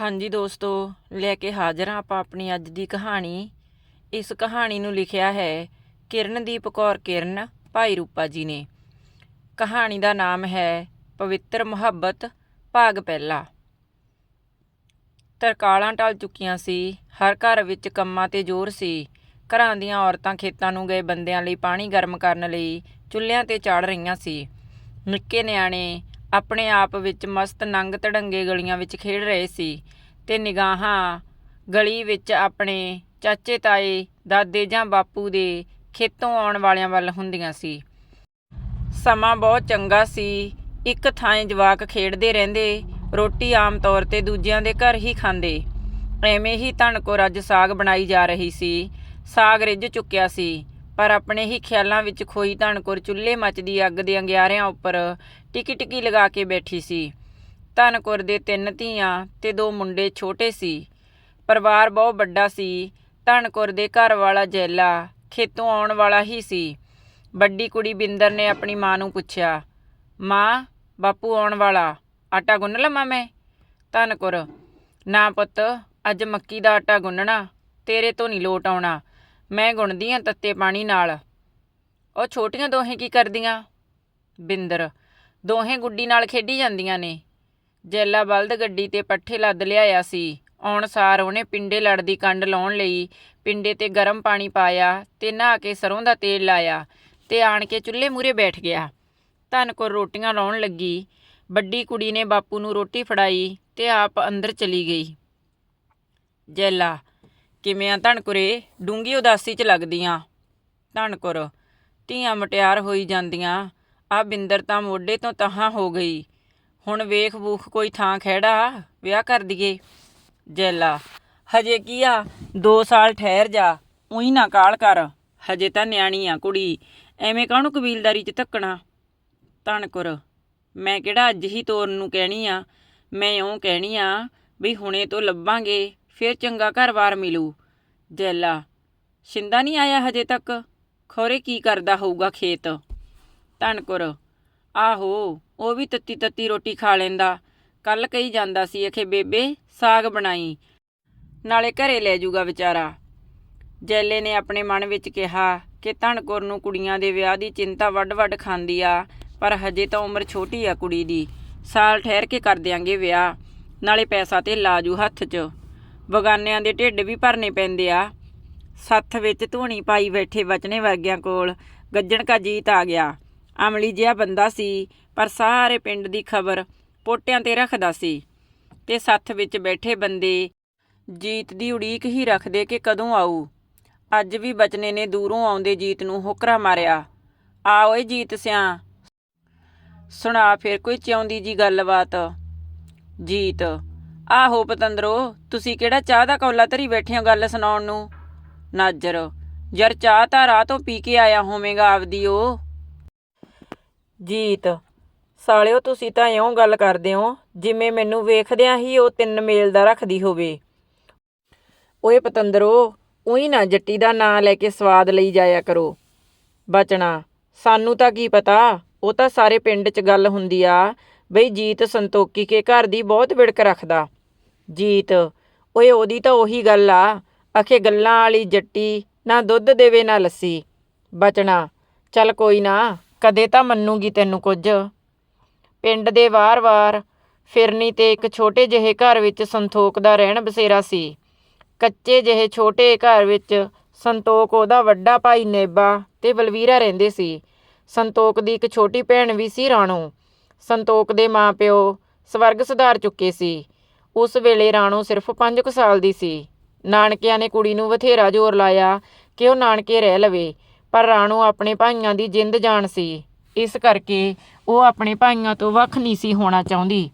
ਹਾਂਜੀ ਦੋਸਤੋ, ਲੈ ਕੇ ਹਾਜ਼ਰ ਹਾਂ ਆਪਾਂ ਆਪਣੀ ਅੱਜ ਦੀ ਕਹਾਣੀ। ਇਸ ਕਹਾਣੀ ਨੂੰ ਲਿਖਿਆ ਹੈ ਕਿਰਨਦੀਪ ਕੌਰ ਕਿਰਨ, ਭਾਈ ਰੂਪਾ ਜੀ ਨੇ। ਕਹਾਣੀ ਦਾ ਨਾਮ ਹੈ ਪਵਿੱਤਰ ਮੁਹੱਬਤ, ਭਾਗ ਪਹਿਲਾ। ਤਰਕਾਲਾਂ ਟਲ ਚੁੱਕੀਆਂ ਸੀ, ਹਰ ਘਰ ਵਿੱਚ ਕੰਮਾਂ ਤੇ ਜ਼ੋਰ ਸੀ। ਘਰਾਂ ਦੀਆਂ ਔਰਤਾਂ ਖੇਤਾਂ ਨੂੰ ਗਏ ਬੰਦਿਆਂ ਲਈ ਪਾਣੀ ਗਰਮ ਕਰਨ ਲਈ ਚੁੱਲ੍ਹਿਆਂ ਤੇ ਚਾੜ ਰਹੀਆਂ ਸੀ। ਨਿੱਕੇ ਨਿਆਣੇ ਆਪਣੇ ਆਪ ਵਿੱਚ ਮਸਤ ਨੰਗ ਤੜੰਗੇ ਗਲੀਆਂ ਵਿੱਚ ਖੇਡ ਰਹੇ ਸੀ ਤੇ ਨਿਗਾਹਾਂ ਗਲੀ ਵਿੱਚ ਆਪਣੇ ਚਾਚੇ ਤਾਏ, ਦਾਦੇ ਜਾਂ ਬਾਪੂ ਦੇ ਖੇਤੋਂ ਆਉਣ ਵਾਲਿਆਂ ਵੱਲ ਹੁੰਦੀਆਂ ਸੀ। ਸਮਾਂ ਬਹੁਤ ਚੰਗਾ ਸੀ। ਇੱਕ ਥਾਂ ਜਵਾਕ ਖੇਡਦੇ ਰਹਿੰਦੇ, ਰੋਟੀ ਆਮ ਤੌਰ ਤੇ ਦੂਜਿਆਂ ਦੇ ਘਰ ਹੀ ਖਾਂਦੇ। ਐਵੇਂ ਹੀ ਧਨਕੋ ਅੱਜ ਸਾਗ ਬਣਾਈ ਜਾ ਰਹੀ ਸੀ। ਸਾਗ ਰਿੱਝ ਚੁੱਕਿਆ ਸੀ। ਪਰ ਆਪਣੇ ਹੀ ਖਿਆਲਾਂ ਵਿੱਚ ਖੋਈ ਧਣਕੁਰ ਚੁੱਲ੍ਹੇ ਮੱਚਦੀ ਅੱਗ ਦੇ ਅੰਗਿਆਰਿਆਂ ਉੱਪਰ ਟਿਕੀ ਟਿਕੀ ਲਗਾ ਕੇ ਬੈਠੀ ਸੀ। ਧਨਕੁਰ ਦੇ ਤਿੰਨ ਧੀਆਂ ਤੇ ਦੋ ਮੁੰਡੇ ਛੋਟੇ ਸੀ। ਪਰਿਵਾਰ ਬਹੁਤ ਵੱਡਾ ਸੀ। ਧਨਕੁਰ ਦੇ ਘਰ ਵਾਲਾ ਜੈਲਾ ਖੇਤੋਂ ਆਉਣ ਵਾਲਾ ਹੀ ਸੀ। ਵੱਡੀ ਕੁੜੀ ਬਿੰਦਰ ਨੇ ਆਪਣੀ ਮਾਂ ਨੂੰ ਪੁੱਛਿਆ, ਮਾਂ, ਬਾਪੂ ਆਉਣ ਵਾਲਾ, ਆਟਾ ਗੁੰਨ ਲਵਾਂ ਮੈਂ? ਧਨਕੁਰ, ਨਾ ਪੁੱਤ, ਅੱਜ ਮੱਕੀ ਦਾ ਆਟਾ ਗੁੰਨਣਾ, ਤੇਰੇ ਤੋਂ ਨਹੀਂ ਲੋਟ ਆਉਣਾ। ਮੈਂ ਗੁਣਦੀ ਆਂ ਤੱਤੇ ਪਾਣੀ ਨਾਲ। ਉਹ ਛੋਟੀਆਂ ਦੋਹੇ ਕੀ ਕਰਦੀਆਂ? ਬਿੰਦਰ, ਦੋਹੇ ਗੁੱਡੀ ਨਾਲ ਖੇਡੀ ਜਾਂਦੀਆਂ ਨੇ। ਜੈਲਾ ਬਲਦ ਗੱਡੀ ਤੇ ਪੱਠੇ ਲੱਦ ਲਿਆਇਆ ਸੀ। ਆਉਣ ਸਾਰ ਉਹਨੇ ਪਿੰਡੇ ਲੜ ਦੀ ਕੰਡ ਲਾਉਣ ਲਈ ਪਿੰਡੇ ਤੇ ਗਰਮ ਪਾਣੀ ਪਾਇਆ ਤੇ ਨਹਾ ਕੇ ਸਰੋਂ ਦਾ ਤੇਲ ਲਾਇਆ ਤੇ ਆਣ ਕੇ ਚੁੱਲ੍ਹੇ ਮੂਰੇ ਬੈਠ ਗਿਆ। ਧਨ ਕੋਲ ਰੋਟੀਆਂ ਲਾਉਣ ਲੱਗੀ। ਵੱਡੀ ਕੁੜੀ ਨੇ ਬਾਪੂ ਨੂੰ ਰੋਟੀ ਫੜਾਈ ਤੇ ਆਪ ਅੰਦਰ ਚਲੀ ਗਈ। ਜੈਲਾ ਕਿਵੇਂ ਆ ਧਣਕੁਰੇ? ਡੂੰਗੀ ਉਦਾਸੀ 'ਚ ਲੱਗਦੀਆਂ। ਧਨਕੁਰ ਧੀਆਂ ਮਟਿਆਰ ਹੋਈ ਜਾਂਦੀਆਂ। ਆ ਬਿੰਦਰ ਤਾਂ ਮੋਢੇ ਤੋਂ ਤਹਾਂ ਹੋ ਗਈ। ਹੁਣ ਵੇਖ ਵੂਖ ਕੋਈ ਥਾਂ ਖਹਿੜਾ? ਵਿਆਹ ਕਰ ਦਈਏ। ਜੈਲਾ, ਹਜੇ ਕੀ ਆ? 2 ਸਾਲ ਠਹਿਰ ਜਾ, ਉਹੀ ਨਾ ਕਾਲ ਕਰ। ਹਜੇ ਤਾਂ ਨਿਆਣੀ ਆ ਕੁੜੀ, ਐਵੇਂ ਕਾਹਨੂੰ ਕਬੀਲਦਾਰੀ 'ਚ ਧੱਕਣਾ? ਧਨਕੁਰ ਮੈਂ ਕਿਹੜਾ ਅੱਜ ਹੀ ਤੋਰਨ ਨੂੰ ਕਹਿਣੀ ਆ? ਮੈਂ ਇਉਂ ਕਹਿਣੀ ਆ ਵੀ ਹੁਣੇ ਤੋਂ ਲੱਭਾਂਗੇ। ਫਿਰ ਚੰਗਾ ਘਰ-ਬਾਰ ਮਿਲੂ। ਜੈਲਾ, ਸ਼ਿੰਦਾ ਨਹੀਂ ਆਇਆ ਹਜੇ ਤੱਕ? ਖੋਰੇ ਕੀ ਕਰਦਾ ਹੋਊਗਾ ਖੇਤ? ਧਨਕੁਰ, ਆਹੋ, ਉਹ ਵੀ ਤੱਤੀ ਤੱਤੀ ਰੋਟੀ ਖਾ ਲੈਂਦਾ। ਕੱਲ ਕਹੀ ਜਾਂਦਾ ਸੀ, ਅਖੇ ਬੇਬੇ, ਸਾਗ ਬਣਾਈ। ਨਾਲੇ ਘਰੇ ਲੈ ਜੂਗਾ ਵਿਚਾਰਾ। ਜੈਲੇ ਨੇ ਆਪਣੇ ਮਨ ਵਿੱਚ ਕਿਹਾ ਕਿ ਧਨਕੁਰ ਨੂੰ ਕੁੜੀਆਂ ਦੇ ਵਿਆਹ ਦੀ ਚਿੰਤਾ ਵੱਡ-ਵੱਡ ਖਾਂਦੀ ਆ, ਪਰ ਹਜੇ ਤਾਂ ਉਮਰ ਛੋਟੀ ਆ ਕੁੜੀ ਦੀ। ਸਾਲ ਠਹਿਰ ਕੇ ਕਰ ਦਿਆਂਗੇ ਵਿਆਹ, ਨਾਲੇ ਪੈਸਾ ਤੇ ਲਾਜੂ ਹੱਥ 'ਚ। ਬਗਾਨਿਆਂ ਦੇ ਢਿੱਡ ਵੀ ਭਰਨੇ ਪੈਂਦੇ ਆ। ਸੱਥ ਵਿੱਚ ਧੂਣੀ ਪਾਈ ਬੈਠੇ ਵਚਨੇ ਵਰਗਿਆਂ ਕੋਲ ਗੱਜਣ ਕਾ ਜੀਤ ਆ ਗਿਆ। ਅਮਲੀ ਜਿਹਾ ਬੰਦਾ ਸੀ, ਪਰ ਸਾਰੇ ਪਿੰਡ ਦੀ ਖਬਰ ਪੋਟਿਆਂ ਤੇ ਰੱਖਦਾ ਸੀ। ਤੇ ਸੱਥ ਵਿੱਚ ਬੈਠੇ ਬੰਦੇ ਜੀਤ ਦੀ ਉਡੀਕ ਹੀ ਰੱਖਦੇ ਕਿ ਕਦੋਂ ਆਊ। ਅੱਜ ਵੀ ਬਚਨੇ ਨੇ ਦੂਰੋਂ ਆਉਂਦੇ ਜੀਤ ਨੂੰ ਹੋਕਰਾ ਮਾਰਿਆ। ਆ ਓਏ ਜੀਤ ਸਿਆ। ਸੁਣਾ ਫਿਰ ਕੋਈ ਚਾਉਂਦੀ ਜੀ ਗੱਲਬਾਤ। ਜੀਤ ਆਹੋ ਪਤੰਦਰੋ, ਤੁਸੀਂ ਕਿਹੜਾ ਚਾਹ ਦਾ ਕੌਲਾ ਧਰੀ ਬੈਠੇ ਹੋ ਗੱਲ ਸੁਣਾਉਣ ਨੂੰ? ਨਾਜਰ ਯਾਰ ਚਾਹ ਤਾਂ ਰਾਹ ਤੋਂ ਪੀ ਕੇ ਆਇਆ ਹੋਵੇਂਗਾ ਆਪਦੀ ਉਹ ਜੀਤ, ਸਾਲਿਓ ਤੁਸੀਂ ਤਾਂ ਇਉਂ ਗੱਲ ਕਰਦੇ ਹੋ, ਜਿਵੇਂ ਮੈਨੂੰ ਵੇਖਦਿਆਂ ਹੀ ਉਹ ਤਿੰਨ ਮੇਲ ਦਾ ਰੱਖਦੀ ਹੋਵੇ। ਓਏ ਪਤੰਦਰੋ, ਉਹੀ ਨਾ ਜੱਟੀ ਦਾ ਨਾਂ ਲੈ ਕੇ ਸਵਾਦ ਲਈ ਜਾਇਆ ਕਰੋ। ਬਚਣਾ, ਸਾਨੂੰ ਤਾਂ ਕੀ ਪਤਾ, ਉਹ ਤਾਂ ਸਾਰੇ ਪਿੰਡ 'ਚ ਗੱਲ ਹੁੰਦੀ ਆ, ਬਈ ਜੀਤ ਸੰਤੋਖੀ ਕੇ ਘਰ ਦੀ ਬਹੁਤ ਵਿੜਕ ਰੱਖਦਾ। ਜੀਤ, ਓਏ ਉਹਦੀ ਤਾਂ ਉਹੀ ਗੱਲ ਆ ਅਖੇ ਗੱਲਾਂ ਵਾਲੀ ਜੱਟੀ ਨਾ ਦੁੱਧ ਦੇਵੇ ਨਾ ਲੱਸੀ। ਬਚਣਾ, ਚੱਲ ਕੋਈ ਨਾ, ਕਦੇ ਤਾਂ ਮੰਨੂਗੀ ਤੈਨੂੰ ਕੁਝ। ਪਿੰਡ ਦੇ ਵਾਰ-ਵਾਰ ਫਿਰਨੀ ਤੇ ਇੱਕ ਛੋਟੇ ਜਿਹੇ ਘਰ ਵਿੱਚ ਸੰਤੋਖ ਦਾ ਰਹਿਣ ਬਸੇਰਾ ਸੀ। ਕੱਚੇ ਜਿਹੇ ਛੋਟੇ ਘਰ ਵਿੱਚ ਸੰਤੋਖ ਉਹਦਾ ਵੱਡਾ ਭਾਈ ਨੇਬਾ ਤੇ ਬਲਵੀਰਾ ਰਹਿੰਦੇ ਸੀ। ਸੰਤੋਖ ਦੀ ਇੱਕ ਛੋਟੀ ਭੈਣ ਵੀ ਸੀ ਰਾਣੋ। ਸੰਤੋਖ ਦੇ ਮਾਪਿਓ ਸਵਰਗ ਸੁਧਾਰ ਚੁੱਕੇ ਸੀ। ਉਸ ਵੇਲੇ ਰਾਣੋ ਸਿਰਫ 5 ਕੁ ਸਾਲ ਦੀ ਸੀ। ਨਾਨਕਿਆਂ ਨੇ ਕੁੜੀ ਨੂੰ ਬਥੇਰਾ ਜ਼ੋਰ ਲਾਇਆ ਕਿ ਉਹ ਨਾਨਕੇ ਰਹਿ ਲਵੇ, ਪਰ ਰਾਣੋ ਆਪਣੇ ਭਾਈਆਂ ਦੀ ਜਿੰਦ ਜਾਣ ਸੀ। ਇਸ ਕਰਕੇ ਉਹ ਆਪਣੇ ਭਾਈਆਂ ਤੋਂ ਵੱਖ ਨਹੀਂ ਸੀ ਹੋਣਾ ਚਾਹੁੰਦੀ।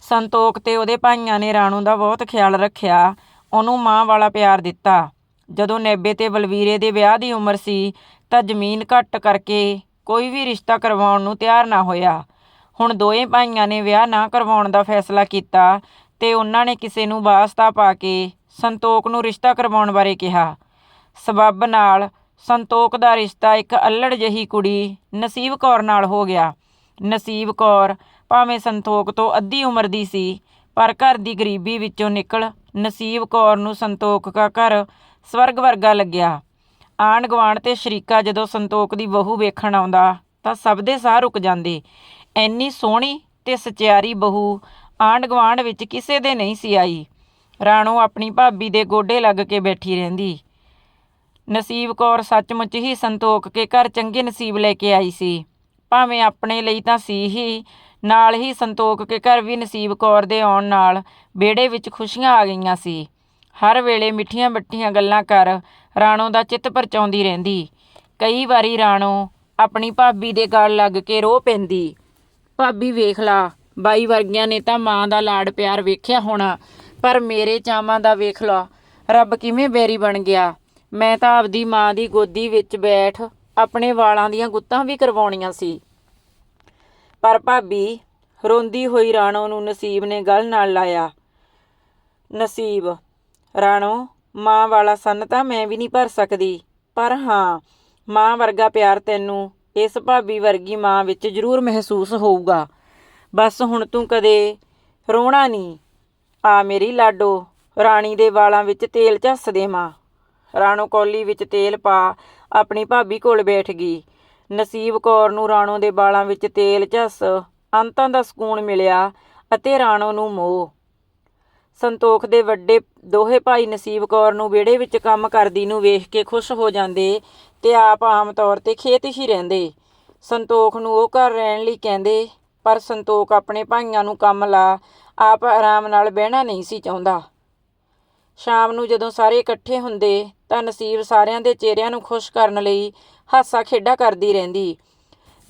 ਸੰਤੋਖ ਤੇ ਉਹਦੇ ਭਾਈਆਂ ਨੇ ਰਾਣੋ ਦਾ ਬਹੁਤ ਖਿਆਲ ਰੱਖਿਆ। ਉਹਨੂੰ ਮਾਂ ਵਾਲਾ ਪਿਆਰ ਦਿੱਤਾ। ਜਦੋਂ ਨੇਬੇ ਤੇ ਬਲਵੀਰੇ ਦੇ ਵਿਆਹ ਦੀ ਉਮਰ ਸੀ, ਤਾਂ ਜ਼ਮੀਨ ਘੱਟ ਕਰਕੇ ਕੋਈ ਵੀ ਰਿਸ਼ਤਾ ਕਰਵਾਉਣ ਨੂੰ ਤਿਆਰ ਨਾ ਹੋਇਆ। ਹੁਣ ਦੋਵੇਂ ਭਾਈਆਂ ਨੇ ਵਿਆਹ ਨਾ ਕਰਵਾਉਣ ਦਾ ਫੈਸਲਾ ਕੀਤਾ ਤੇ ਉਹਨਾਂ ਨੇ ਕਿਸੇ ਨੂੰ ਵਾਸਤਾ ਪਾ ਕੇ ਸੰਤੋਖ ਨੂੰ ਰਿਸ਼ਤਾ ਕਰਵਾਉਣ ਬਾਰੇ ਕਿਹਾ। ਸਬੱਬ ਨਾਲ ਸੰਤੋਖ ਦਾ ਰਿਸ਼ਤਾ ਇੱਕ ਅਲੜ ਜਿਹੀ ਕੁੜੀ ਨਸੀਬ ਕੌਰ ਨਾਲ ਹੋ ਗਿਆ। ਨਸੀਬ ਕੌਰ ਭਾਵੇਂ ਸੰਤੋਖ ਤੋਂ ਅੱਧੀ ਉਮਰ ਦੀ ਸੀ, ਪਰ ਘਰ ਦੀ ਗਰੀਬੀ ਵਿੱਚੋਂ ਨਿਕਲ ਨਸੀਬ ਕੌਰ ਨੂੰ ਸੰਤੋਖ ਦਾ ਘਰ ਸਵਰਗ ਵਰਗਾ ਲੱਗਿਆ। ਆਂਢ ਗੁਆਂਢ ਤੇ ਸ਼ਰੀਕਾ ਜਦੋਂ ਸੰਤੋਖ ਦੀ ਬਹੂ ਵੇਖਣ ਆਉਂਦਾ ਤਾਂ ਸਭ ਦੇ ਸਾਹ ਰੁਕ ਜਾਂਦੇ। ਐਨੀ ਸੋਹਣੀ ਤੇ ਸਚਿਆਰੀ ਬਹੂ ਆਂਢ ਗੁਆਂਢ ਵਿੱਚ ਕਿਸੇ ਦੇ ਨਹੀਂ ਸੀ ਆਈ। ਰਾਣੋ ਆਪਣੀ ਭਾਬੀ ਦੇ ਗੋਡੇ ਲੱਗ ਕੇ ਬੈਠੀ ਰਹਿੰਦੀ। ਨਸੀਬ ਕੌਰ ਸੱਚਮੁੱਚ ਹੀ ਸੰਤੋਖ ਕੇ ਘਰ ਚੰਗੇ ਨਸੀਬ ਲੈ ਕੇ ਆਈ ਸੀ। ਭਾਵੇਂ ਆਪਣੇ ਲਈ ਤਾਂ ਸੀ ਹੀ, ਨਾਲ ਹੀ ਸੰਤੋਖ ਕੇ ਘਰ ਵੀ ਨਸੀਬ ਕੌਰ ਦੇ ਆਉਣ ਨਾਲ ਵਿਹੜੇ ਵਿੱਚ ਖੁਸ਼ੀਆਂ ਆ ਗਈਆਂ ਸੀ। ਹਰ ਵੇਲੇ ਮਿੱਠੀਆਂ ਮਿੱਠੀਆਂ ਗੱਲਾਂ ਕਰ ਰਾਣੋ ਦਾ ਚਿੱਤ ਪਰਚਾਉਂਦੀ ਰਹਿੰਦੀ। ਕਈ ਵਾਰੀ ਰਾਣੋ ਆਪਣੀ ਭਾਬੀ ਦੇ ਗਲ ਲੱਗ ਕੇ ਰੋ ਪੈਂਦੀ। ਭਾਬੀ ਵੇਖ ਲਾ, ਬਾਈ ਵਰਗਿਆਂ ਨੇ ਤਾਂ ਮਾਂ ਦਾ ਲਾਡ ਪਿਆਰ ਵੇਖਿਆ ਹੋਣਾ, ਪਰ ਮੇਰੇ ਚਾਵਾਂ ਦਾ ਵੇਖ ਲਾ, ਰੱਬ ਕਿਵੇਂ ਬੇਰੀ ਬਣ ਗਿਆ। ਮੈਂ ਤਾਂ ਆਪਦੀ ਮਾਂ ਦੀ ਗੋਦੀ ਵਿੱਚ ਬੈਠ ਆਪਣੇ ਵਾਲਾਂ ਦੀਆਂ ਗੁੱਤਾਂ ਵੀ ਕਰਵਾਉਣੀਆਂ ਸੀ। ਪਰ ਭਾਬੀ, ਰੋਂਦੀ ਹੋਈ ਰਾਣੋ ਨੂੰ ਨਸੀਬ ਨੇ ਗਲ ਨਾਲ ਲਾਇਆ। ਨਸੀਬ, ਰਾਣੋ, ਮਾਂ ਵਾਲਾ ਸੰਨ ਤਾਂ ਮੈਂ ਵੀ ਨਹੀਂ ਭਰ ਸਕਦੀ, ਪਰ ਹਾਂ, ਮਾਂ ਵਰਗਾ ਪਿਆਰ ਤੈਨੂੰ ਇਸ ਭਾਬੀ ਵਰਗੀ ਮਾਂ ਵਿੱਚ ਜ਼ਰੂਰ ਮਹਿਸੂਸ ਹੋਊਗਾ। ਬਸ ਹੁਣ ਤੂੰ ਕਦੇ ਰੋਣਾ ਨਹੀਂ। ਆ ਮੇਰੀ ਲਾਡੋ, ਰਾਣੀ ਦੇ ਵਾਲਾਂ ਵਿੱਚ ਤੇਲ ਝੱਸ ਦੇ ਮਾਂ। ਰਾਣੋ ਕੌਲੀ ਵਿੱਚ ਤੇਲ ਪਾ ਆਪਣੀ ਭਾਬੀ ਕੋਲ ਬੈਠ ਗਈ। ਨਸੀਬ ਕੌਰ ਨੂੰ ਰਾਣੋ ਦੇ ਵਾਲਾਂ ਵਿੱਚ ਤੇਲ ਝੱਸ ਅੰਤਾਂ ਦਾ ਸਕੂਨ ਮਿਲਿਆ ਅਤੇ ਰਾਣੋ ਨੂੰ ਮੋਹ। ਸੰਤੋਖ ਦੇ ਵੱਡੇ ਦੋਹੇ ਭਾਈ ਨਸੀਬ ਕੌਰ ਨੂੰ ਵਿਹੜੇ ਵਿੱਚ ਕੰਮ ਕਰਦੀ ਨੂੰ ਵੇਖ ਕੇ ਖੁਸ਼ ਹੋ ਜਾਂਦੇ ਤੇ ਆਪ ਆਮ ਤੌਰ ਤੇ ਖੇਤ ਹੀ ਰਹਿੰਦੇ। ਸੰਤੋਖ ਨੂੰ ਉਹ ਘਰ ਰਹਿਣ ਲਈ ਕਹਿੰਦੇ, ਪਰ ਸੰਤੋਖ ਆਪਣੇ ਭਾਈਆਂ ਨੂੰ ਕੰਮ ਲਾ, ਆਪ ਆਰਾਮ ਨਾਲ ਬਹਿਣਾ ਨਹੀਂ ਸੀ ਚਾਹੁੰਦਾ। ਸ਼ਾਮ ਨੂੰ ਜਦੋਂ ਸਾਰੇ ਇਕੱਠੇ ਹੁੰਦੇ, ਤਾਂ ਨਸੀਬ ਸਾਰਿਆਂ ਦੇ ਚਿਹਰਿਆਂ ਨੂੰ ਖੁਸ਼ ਕਰਨ ਲਈ ਹਾਸਾ ਖੇਡਾ ਕਰਦੀ ਰਹਿੰਦੀ।